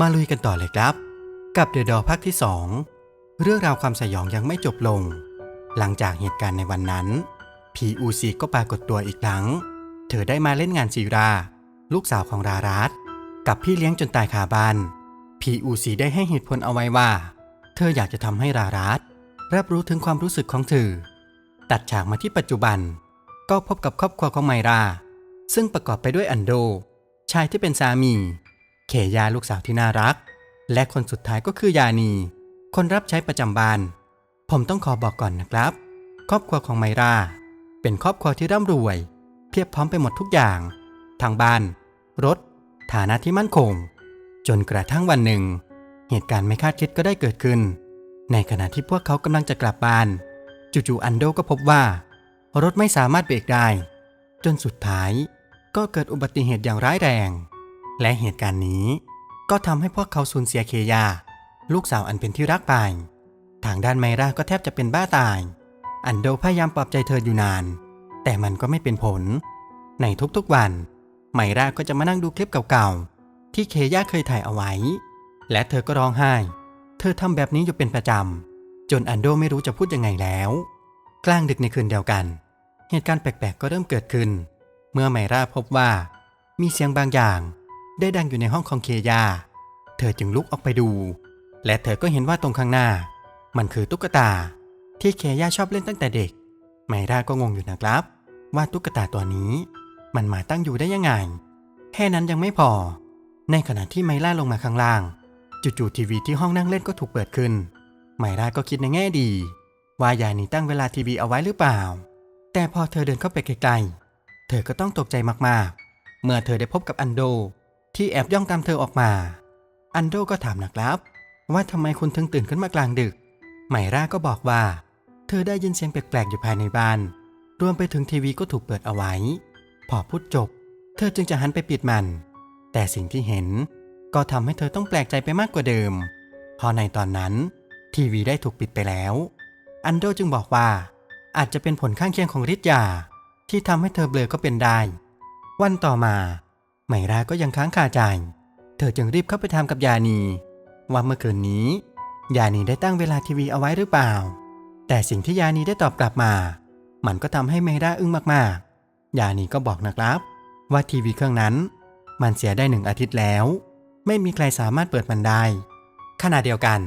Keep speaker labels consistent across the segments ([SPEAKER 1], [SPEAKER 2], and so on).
[SPEAKER 1] มาลุยกันต่อเลยครับ กับเดอะดอภาคที่ 2 เรื่องราวความสยองยังไม่จบลง หลังจากเหตุการณ์ในวันนั้นพีอูซีก็ปรากฏตัวอีกครั้ง เธอได้มาเล่นงานซีรา ลูกสาวของรารัสกับพี่เลี้ยงจนตายคาบ้านพีอูซีได้ให้เหตุผลเอาไว้ว่า เธออยากจะทำให้รารัสรับรู้ถึงความรู้สึกของเธอ ตัดฉากมาที่ปัจจุบัน ก็พบกับครอบครัวของไมรา ซึ่งประกอบไปด้วยอันโด ชายที่เป็นสามี เขยาลูกสาวที่น่ารัก และคนสุดท้ายก็คือยานี คนรับใช้ประจำบ้าน ผมต้องขอบอกก่อนนะครับ ครอบครัวของไมรา เป็นครอบครัวที่ร่ำรวย เพียบพร้อมไปหมดทุกอย่าง ทางบ้าน รถ ฐานะที่มั่นคง จนกระทั่งวันหนึ่ง เหตุการณ์ไม่คาดคิดก็ได้เกิดขึ้น ในขณะที่พวกเขากำลังจะกลับบ้านจู่ๆอันโดก็พบว่า รถไม่สามารถเบรกได้ จนสุดท้ายก็เกิดอุบัติเหตุอย่างร้ายแรง และเหตุการณ์นี้ก็ทำให้พวกเขาสูญเสียเคยา ลูกสาวอันเป็นที่รักไป ทางด้านไมราก็แทบจะเป็นบ้าตาย อันโดพยายามปลอบใจเธออยู่นาน แต่มันก็ไม่เป็นผล ในทุกๆวัน ไมราก็จะมานั่งดูคลิปเก่าๆ ที่เคยาเคยถ่ายเอาไว้ และเธอก็ร้องไห้ เธอทำแบบนี้อยู่เป็นประจำ จนอันโดไม่รู้จะพูดยังไงแล้ว กลางดึกในคืนเดียวกัน เหตุการณ์แปลกๆ ก็เริ่มเกิดขึ้น เมื่อไมราพบว่า มีเสียงบางอย่าง ได้ดังอยู่ในห้องของเคยา เธอจึงลุกออกไปดู และเธอก็เห็นว่าตรงข้างหน้า มันคือตุ๊กตา ที่เคยาชอบเล่นตั้งแต่เด็ก ไมราก็งงอยู่นะครับ ว่าตุ๊กตาตัวนี้ มันมาตั้งอยู่ได้ยังไง แค่นั้นยังไม่พอ ในขณะที่ไมล่าลงมาข้างล่าง จู่ๆทีวีที่ห้องนั่งเล่นก็ถูกเปิดขึ้น ไมราก็คิดในแง่ดี ว่ายายนี่ตั้งเวลาทีวีเอาไว้หรือเปล่า แต่พอเธอเดินเข้าไปไกลๆเธอก็ต้องตกใจมากๆ เมื่อเธอได้พบกับอันโด ที่แอบย่องตามเธอออกมา อันโดก็ถามนะครับ ว่าทำไมคุณถึงตื่นขึ้นมากลางดึก ไมราก็บอกว่า เธอได้ยินเสียงแปลกๆอยู่ภายในบ้าน รวมไปถึงทีวีก็ถูกเปิดเอาไว้ พอพูดจบ เธอจึงจะหันไปปิดมัน แต่สิ่งที่เห็นก็ทำให้เธอต้องแปลกใจไปมากกว่าเดิมพราะในตอนนั้น ทีวีได้ถูกปิดไปแล้ว อันโดจึงบอกว่า อาจจะเป็นผลข้างเคียงของฤทธิ์ยาที่ทำให้เธอเบลอก็เป็นได้ วันต่อมา ไมราก็ยังค้างคาใจ เธอจึงรีบเข้าไปถามกับยานี ว่าเมื่อคืนนี้ ยานีได้ตั้งเวลาทีวีเอาไว้หรือเปล่า แต่สิ่งที่ยานีได้ตอบกลับมา มันก็ทำให้เมราอึ้งมากๆ ยานีก็บอกนะครับ ว่าทีวีเครื่องนั้น มันเสียได้หนึ่งอาทิตย์แล้ว ไม่มีใครสามารถเปิดมันได้ ขณะเดียวกัน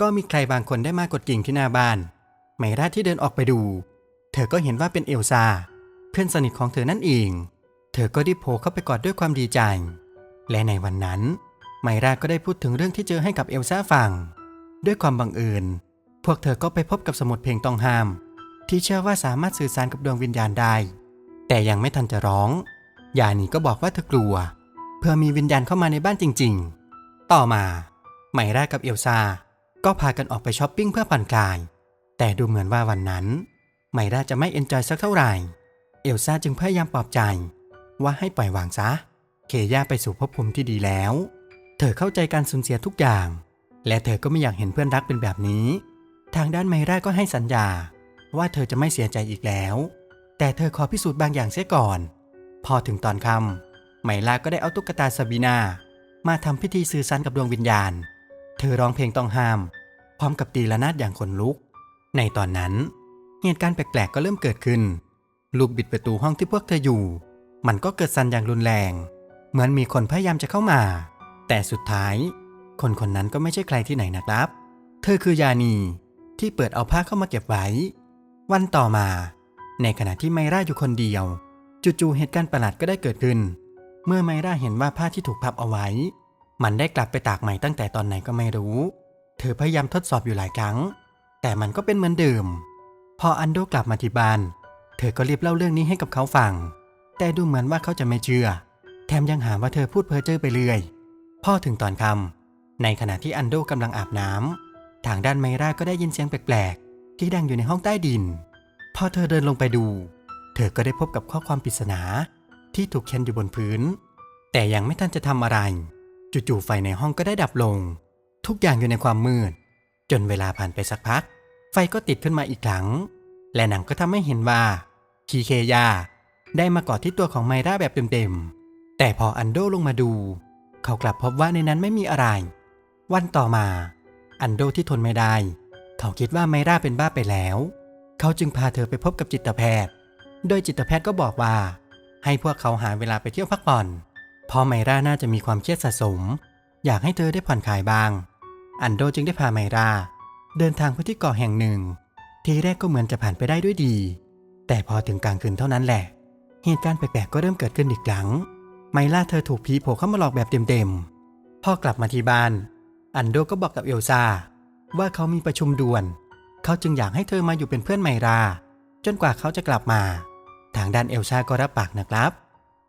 [SPEAKER 1] ก็มีใครบางคนได้มากดกิ่งที่หน้าบ้านไมราที่เดินออกไปดู เธอก็เห็นว่าเป็นเอลซาเพื่อนสนิทของเธอนั่นเอง เธอก็รีบโผล่เข้าไปกอดด้วยความดีใจ และในวันนั้น ไมราก็ได้พูดถึงเรื่องที่เจอให้กับเอลซาฟัง ด้วยความบังเอิญ พวกเธอก็ไปพบกับสมุดเพลงตองห้าม ที่เชื่อว่าสามารถสื่อสารกับดวงวิญญาณได้ แต่ยังไม่ทันจะร้องยานีก็บอกว่าเธอกลัว เพื่อมีวิญญาณเข้ามาในบ้านจริง ๆ ต่อมา ไมรากับเอลซาก็พากันออกไปช้อปปิ้งเพื่อผ่อนคลาย แต่ดูเหมือนว่าวันนั้น ไมราจะไม่เอนจอยสักเท่าไหร่ เอลซาจึงพยายามปลอบใจ ว่าให้ปล่อยวางซะ เคย่าไปสู่ภพภูมิที่ดีแล้ว เธอเข้าใจการสูญเสียทุกอย่าง และเธอก็ไม่อยากเห็นเพื่อนรักเป็นแบบนี้ ทางด้านไมราก็ให้สัญญา ว่าเธอจะไม่เสียใจอีกแล้ว แต่เธอขอพิสูจน์บางอย่างเสียก่อน พอถึงตอนค่ำไมลาก็ได้เอาตุ๊กตาซาบีนา มาทำพิธีสื่อสารกับดวงวิญญาณ เธอร้องเพลงต้องห้าม พร้อมกับตีละนาดอย่างขนลุก ในตอนนั้น เหตุการณ์แปลกๆก็เริ่มเกิดขึ้น ลูกบิดประตูห้องที่พวกเธออยู่ มันก็เกิดสั่นอย่างรุนแรง เหมือนมีคนพยายามจะเข้ามา แต่สุดท้าย คนคนนั้นก็ไม่ใช่ใครที่ไหนนะครับ เธอคือยานีที่เปิดเอาผ้าเข้ามาเก็บไว้ วันต่อมา ในขณะที่ไมราอยู่คนเดียว จู่ๆเหตุการณ์ประหลาดก็ได้เกิดขึ้น เมื่อไมราเห็นว่าผ้าที่ถูกพับเอาไว้ มันได้กลับไปตากใหม่ตั้งแต่ตอนไหนก็ไม่รู้ เธอพยายามทดสอบอยู่หลายครั้ง แต่มันก็เป็นเหมือนเดิม พออันโดกลับมาที่บ้าน เธอก็รีบเล่าเรื่องนี้ให้กับเขาฟัง แต่ดูเหมือนว่าเขาจะไม่เชื่อ แถมยังหาว่าเธอพูดเพ้อเจ้อไปเรื่อย พ่อถึงตอนคำในขณะที่อันโดกำลังอาบน้ำทางด้านไมราก็ได้ยินเสียงแปลกๆที่ดังอยู่ในห้องใต้ดิน พอเธอเดินลงไปดู เธอก็ได้พบกับข้อความปริศนาที่ถูกเขียนอยู่บนพื้น แต่ยังไม่ทันจะทำอะไร จู่ๆไฟในห้องก็ได้ดับลง ทุกอย่างอยู่ในความมืด จนเวลาผ่านไปสักพัก ไฟก็ติดขึ้นมาอีกครั้ง และหนังก็ทำให้เห็นว่าคีเคยา ได้มาเกาะที่ตัวของไมราแบบเต็มๆ แต่พออันโดลงมาดู เขากลับพบว่าในนั้นไม่มีอะไร วันต่อมา อันโดที่ทนไม่ได้ เขาคิดว่าไมราเป็นบ้าไปแล้ว เขาจึงพาเธอไปพบกับจิตแพทย์ โดยจิตแพทย์ก็บอกว่า ให้พวกเขาหาเวลาไปเที่ยวพักผ่อนเพราะไมราน่าจะมีความเครียดสะสม อยากให้เธอได้ผ่อนคลายบ้าง อันโดจึงได้พาไมรา เดินทางไปที่เกาะแห่งหนึ่ง ทีแรกก็เหมือนจะผ่านไปได้ด้วยดี แต่พอถึงกลางคืนเท่านั้นแหละ เหตุการณ์แปลกๆก็เริ่มเกิดขึ้นอีกครั้งไมล่าเธอถูกผีโผล่เข้ามาหลอกแบบเต็มๆ พ่อกลับมาที่บ้าน อันโดก็บอกกับเอลซาว่าเขามีประชุมด่วน เขาจึงอยากให้เธอมาอยู่เป็นเพื่อนไมรา จนกว่าเขาจะกลับมา ทางด้านเอลซาก็รับปากนะครับ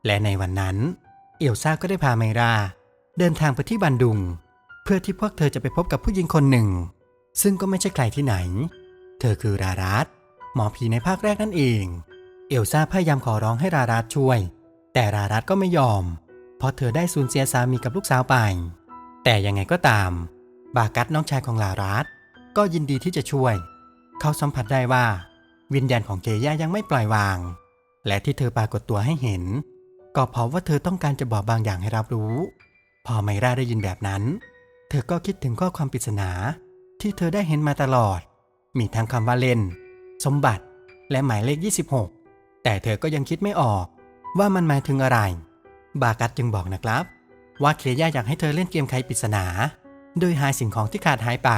[SPEAKER 1] และในวันนั้น เอลซาก็ได้พาไมรา เดินทางไปที่บันดุง เพื่อที่พวกเธอจะไปพบกับผู้หญิงคนหนึ่ง ซึ่งก็ไม่ใช่ใครที่ไหน เธอคือรารัสหมอผีในภาคแรกนั่นเอง เอลซาพยายามขอร้องให้รารัสช่วย แต่รารัสก็ไม่ยอม เพราะเธอได้สูญเสียสามีกับลูกสาวไป แต่ยังไงก็ตาม บากัสน้องชายของลารัสก็ยินดีที่จะช่วย เขาสัมผัสได้ว่า วิญญาณของเกย่ายังไม่ปล่อยวาง และที่เธอปรากฏตัวให้เห็น ก็เพราะว่าเธอต้องการจะบอกบางอย่างให้รับรู้ พอไมราได้ยินแบบนั้น เธอก็คิดถึงข้อความปริศนา ที่เธอได้เห็นมาตลอด มีทั้งคำว่าเล่น สมบัติ และหมายเลข 26 แต่เธอก็ยังคิดไม่ออก ว่ามันหมายถึงอะไร บากัสจึงบอกนะครับ ว่าเคย่าอยากให้เธอเล่นเกมไขปริศนา โดยหาสิ่งของที่ขาดหายไป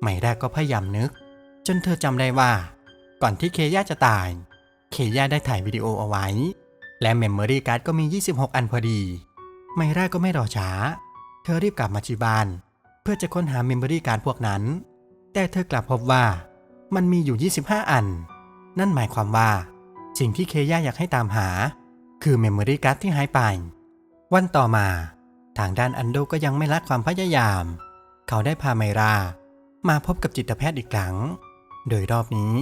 [SPEAKER 1] ไมแราก็พยายามนึก จนเธอจำได้ว่า ก่อนที่เคย่าจะตาย เคย่าได้ถ่ายวิดีโอเอาไว้ และเมมโมรี่การ์ดก็มี 26 อันพอดี ไมแราก็ไม่รอช้า เธอรีบกลับมาที่บ้าน เพื่อจะค้นหาเมมโมรี่การ์ดพวกนั้น แต่เธอกลับพบว่า มันมีอยู่ 25 อัน นั่นหมายความว่า สิ่งที่เคย่าอยากให้ตามหา คือเมมโมรี่การ์ดที่หายไป วันต่อมา ทางด้านอันโดก็ยังไม่ละความพยายาม เขาได้พาไมรา มาพบกับจิตแพทย์อีกครั้ง โดยรอบนี้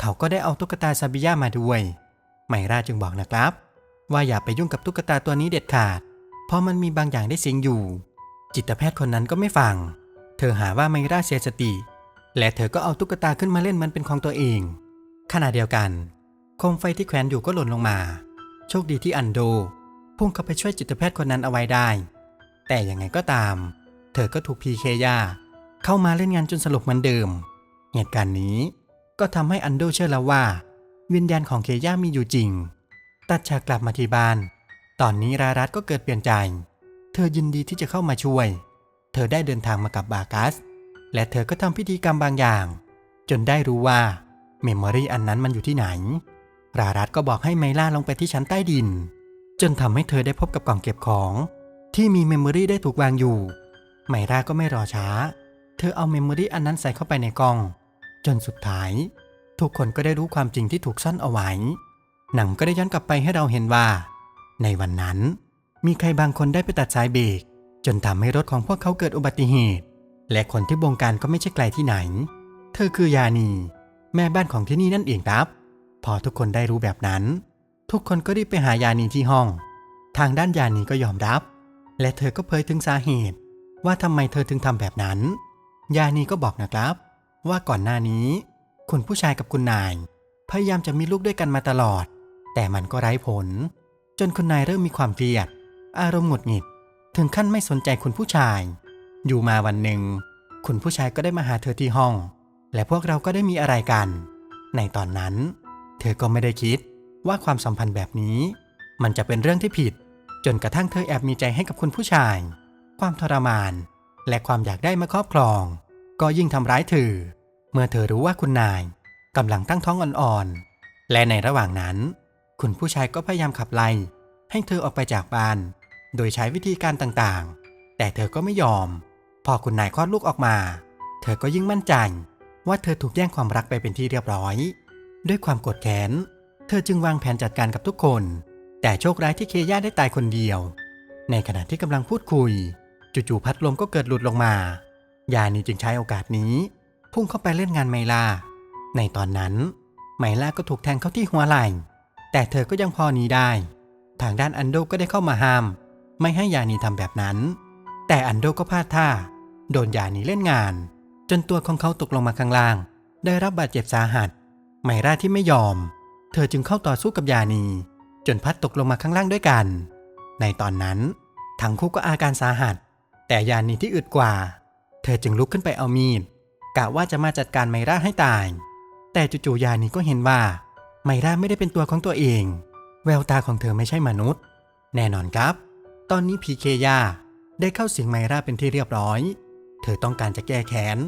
[SPEAKER 1] เขาก็ได้เอาตุ๊กตาซาบิยามาด้วย ไมราจึงบอกนะครับ ว่าอย่าไปยุ่งกับตุ๊กตาตัวนี้เด็ดขาด เพราะมันมีบางอย่างได้สิงอยู่ จิตแพทย์คนนั้นก็ไม่ฟัง เธอหาว่าไมราเสียสติ และเธอก็เอาตุ๊กตาขึ้นมาเล่นมันเป็นของตัวเองขณะเดียวกัน โคมไฟที่แขวนอยู่ก็หล่นลงมา โชคดีที่อันโด พุ่งเข้าไปช่วยจิตแพทย์คนนั้นเอาไว้ได้ แต่ยังไงก็ตาม เธอก็ถูกพีเคยาเข้ามาเล่นงานจนสลบเหมือนเดิม เหตุการณ์นี้ก็ทำให้อันโดเชื่อแล้วว่า วิญญาณของเคย่ามีอยู่จริง ตัดฉากกลับมาที่บ้าน ตอนนี้รารัตก็เกิดเปลี่ยนใจ เธอยินดีที่จะเข้ามาช่วย เธอได้เดินทางมากับบากัส และเธอก็ทำพิธีกรรมบางอย่าง จนได้รู้ว่าเมมโมรีอันนั้นมันอยู่ที่ไหน รารัตก็บอกให้ไมล่าลงไปที่ชั้นใต้ดิน จนทำให้เธอได้พบกับกล่องเก็บของ ที่มีเมมโมรี่ได้ถูกวางอยู่ ไมล่าก็ไม่รอช้า เธอเอาเมมโมรี่อันนั้นใส่เข้าไปในกล่อง จนสุดท้าย ทุกคนก็ได้รู้ความจริงที่ถูกซ่อนเอาไว้ หนังก็ได้ย้อนกลับไปให้เราเห็นว่า ในวันนั้น มีใครบางคนได้ไปตัดสายเบรกจนทำให้รถของพวกเขาเกิดอุบัติเหตุ และคนที่บงการก็ไม่ใช่ไกลที่ไหน เธอคือยานี แม่บ้านของที่นี่นั่นเองครับ พอทุกคนได้รู้แบบนั้น ทุกคนก็รีบไปหายานีที่ห้อง ทางด้านยานีก็ยอมรับ และเธอก็เผยถึงสาเหตุ ว่าทำไมเธอถึงทำแบบนั้น ยานีก็บอกนะครับ ว่าก่อนหน้านี้ คุณผู้ชายกับคุณนาย พยายามจะมีลูกด้วยกันมาตลอด แต่มันก็ไร้ผล จนคุณนายเริ่มมีความเครียด อารมณ์หงุดหงิด ถึงขั้นไม่สนใจคุณผู้ชาย อยู่มาวันหนึ่ง คุณผู้ชายก็ได้มาหาเธอที่ห้อง และพวกเราก็ได้มีอะไรกัน ในตอนนั้น เธอก็ไม่ได้คิดว่าความสัมพันธ์แบบนี้ มันจะเป็นเรื่องที่ผิด จนกระทั่งเธอแอบมีใจให้กับคุณผู้ชาย ความทรมาน และความอยากได้มาครอบครอง ก็ยิ่งทำร้ายเธอ เมื่อเธอรู้ว่าคุณนายกำลังตั้งท้องอ่อนๆ และในระหว่างนั้น คุณผู้ชายก็พยายามขับไล่ให้เธอออกไปจากบ้าน โดยใช้วิธีการต่างๆ แต่เธอก็ไม่ยอม พอคุณนายคลอดลูกออกมา เธอก็ยิ่งมั่นใจว่าเธอถูกแย่งความรักไปเป็นที่เรียบร้อย ด้วยความโกรธแค้น เธอจึงวางแผนจัดการกับทุกคน แต่โชคร้ายที่เคย่าได้ตายคนเดียว ในขณะที่กำลังพูดคุย จู่ๆพัดลมก็เกิดหลุดลงมายานีจึงใช้โอกาสนี้ พุ่งเข้าไปเล่นงานไมล่าในตอนนั้น ไมล่าก็ถูกแทงเข้าที่หัวไหล่ แต่เธอก็ยังพอหนีได้ ทางด้านอันโดก็ได้เข้ามาห้าม ไม่ให้ยานีทำแบบนั้น แต่อันโดก็พลาดท่า โดนยานีเล่นงาน จนตัวของเขาตกลงมาข้างล่าง ได้รับบาดเจ็บสาหัส ไมราที่ไม่ยอม เธอจึงเข้าต่อสู้กับยานี จนพัดตกลงมาข้างล่างด้วยกัน ในตอนนั้น ทั้งคู่ก็อาการสาหัส แต่ยานีที่อึดกว่า เธอจึงลุกขึ้นไปเอามีดกะว่าจะมาจัดการไมราให้ตาย แต่จู่ๆยานีก็เห็นว่า ไมราไม่ได้เป็นตัวของตัวเอง แววตาของเธอไม่ใช่มนุษย์ แน่นอนครับ ตอนนี้พีเคยาได้เข้าสิงไมราเป็นที่เรียบร้อย เธอต้องการจะแก้แค้น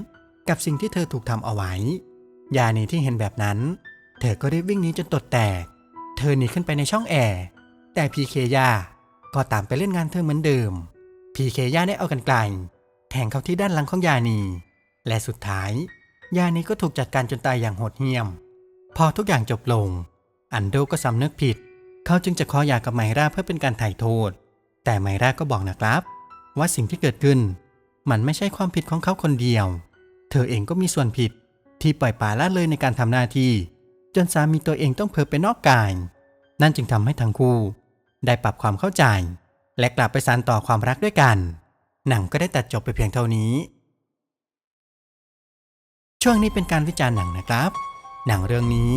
[SPEAKER 1] กับสิ่งที่เธอถูกทำเอาไว้ ยานีที่เห็นแบบนั้น เธอก็รีบวิ่งหนีจนตดแตก เธอหนีขึ้นไปในช่องแอร์ แต่พีเคยาก็ตามไปเล่นงานเธอเหมือนเดิม พีเคยาได้เอากันไกลแทงเข้าที่ด้านหลังของยานี และสุดท้าย ยานีก็ถูกจัดการจนตายอย่างโหดเหี้ยม พอทุกอย่างจบลง อันโดก็สำนึกผิด เขาจึงจะขอหย่ากับไมราเพื่อเป็นการไถ่โทษ แต่ไมราก็บอกนะครับ ว่าสิ่งที่เกิดขึ้น มันไม่ใช่ความผิดของเขาคนเดียว เธอเองก็มีส่วนผิด ที่ปล่อยปละละเลยในการทำหน้าที่ จนสามีตัวเองต้องเผลอไปนอกกาย นั่นจึงทำให้ทั้งคู่ ได้ปรับความเข้าใจ และกลับไปสานต่อความรักด้วยกัน หนังก็ได้ตัดจบไปเพียงเท่านี้ ช่วงนี้เป็นการวิจารณ์หนังนะครับ หนังเรื่องนี้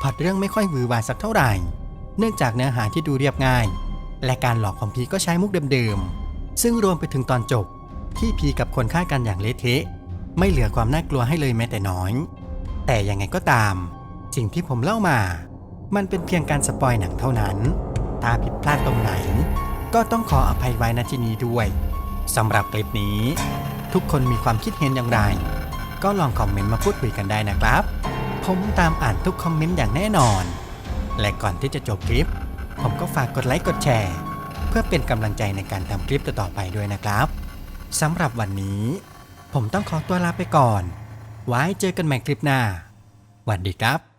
[SPEAKER 1] พอดเรื่องไม่ค่อยหวือหวาสักเท่าไหร่ เนื่องจากเนื้อหาที่ดูเรียบง่าย และการหลอกของพีก็ใช้มุกเดิมๆซึ่งรวมไปถึงตอนจบที่พีกับคนฆ่ากันอย่างเละเทะ ไม่เหลือความน่ากลัวให้เลยแม้แต่น้อย แต่ยังไงก็ตาม สิ่งที่ผมเล่ามา มันเป็นเพียงการสปอยหนังเท่านั้นถ้าผิดพลาดตรงไหน ก็ต้องขออภัยไว้ณที่นี้ด้วยสำหรับคลิปนี้ ทุกคนมีความคิดเห็นอย่างไร ก็ลองคอมเมนต์มาพูดคุยกันได้นะครับ ผมตามอ่านทุกคอมเมนต์อย่างแน่นอน และก่อนที่จะจบคลิป ผมก็ฝากกดไลค์กดแชร์ เพื่อเป็นกำลังใจในการทำคลิปต่อๆไปด้วยนะครับสำหรับวันนี้ ผมต้องขอตัวลาไปก่อน ไว้เจอกันใหม่คลิปหน้าหวัดดีครับ